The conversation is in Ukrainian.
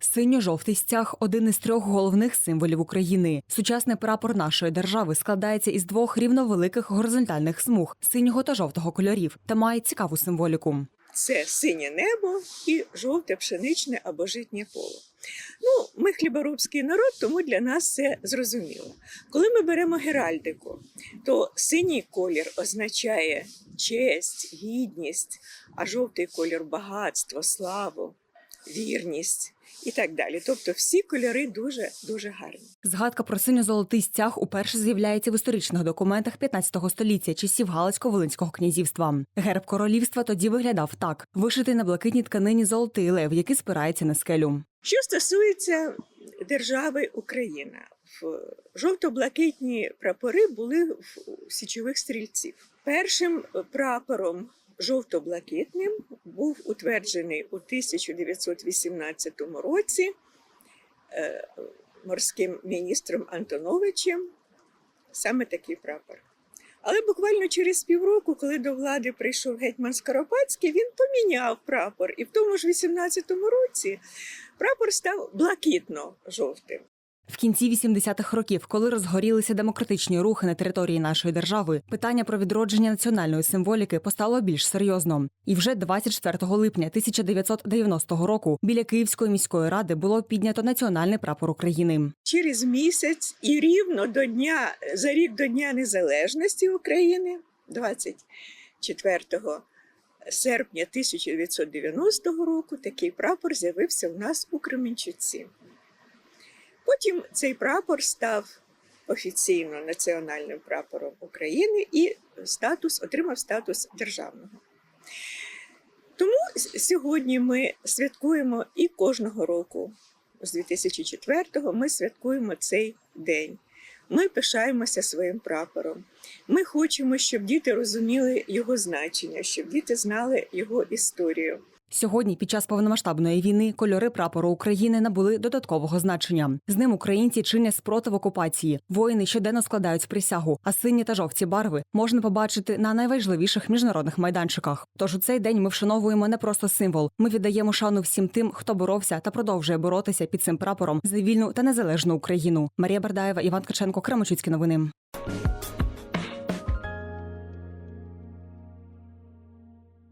Синьо-жовтий стяг один із трьох головних символів України. Сучасний прапор нашої держави складається із двох рівновеликих горизонтальних смуг синього та жовтого кольорів та має цікаву символіку. це синє небо і жовте пшеничне або житнє поле. Ну, ми хліборобський народ, тому для нас це зрозуміло. Коли ми беремо геральдику, то синій колір означає честь, гідність, а жовтий колір багатство, славу, вірність і так далі. Тобто всі кольори дуже дуже гарні. Згадка про синьо-золотий стяг уперше з'являється в історичних документах 15 століття часів Галицько-Волинського князівства. Герб королівства тоді виглядав так: вишитий на блакитній тканині золотий лев, який спирається на скелю. Що стосується держави Україна, в жовто-блакитні прапори були в січових стрільців. Першим прапором жовто-блакитним був утверджений у 1918 році е, морським міністром Антоновичем саме такий прапор. Але буквально через півроку, коли до влади прийшов гетьман Скоропадський, він поміняв прапор. І в тому ж 18-му році прапор став блакитно-жовтим. В кінці 80-х років, коли розгорілися демократичні рухи на території нашої держави, питання про відродження національної символіки постало більш серйозно. І вже 24 липня 1990 року біля Київської міської ради було піднято національний прапор України. Через місяць і рівно до дня за рік до Дня Незалежності України, 24 серпня 1990 року, такий прапор з'явився у нас у Кременчуці. Потім цей прапор став офіційно національним прапором України і статус отримав статус державного. Тому сьогодні ми святкуємо і кожного року, з 2004-го, ми святкуємо цей день. Ми пишаємося своїм прапором. Ми хочемо, щоб діти розуміли його значення, щоб діти знали його історію. Сьогодні, під час повномасштабної війни, кольори прапору України набули додаткового значення. З ним українці чинять спротив окупації. Воїни щоденно складають присягу, а сині та жовті барви можна побачити на найважливіших міжнародних майданчиках. Тож у цей день ми вшановуємо не просто символ. Ми віддаємо шану всім тим, хто боровся та продовжує боротися під цим прапором за вільну та незалежну Україну. Марія Бардаєва, Іван Ткаченко, Кремочуцькі новини.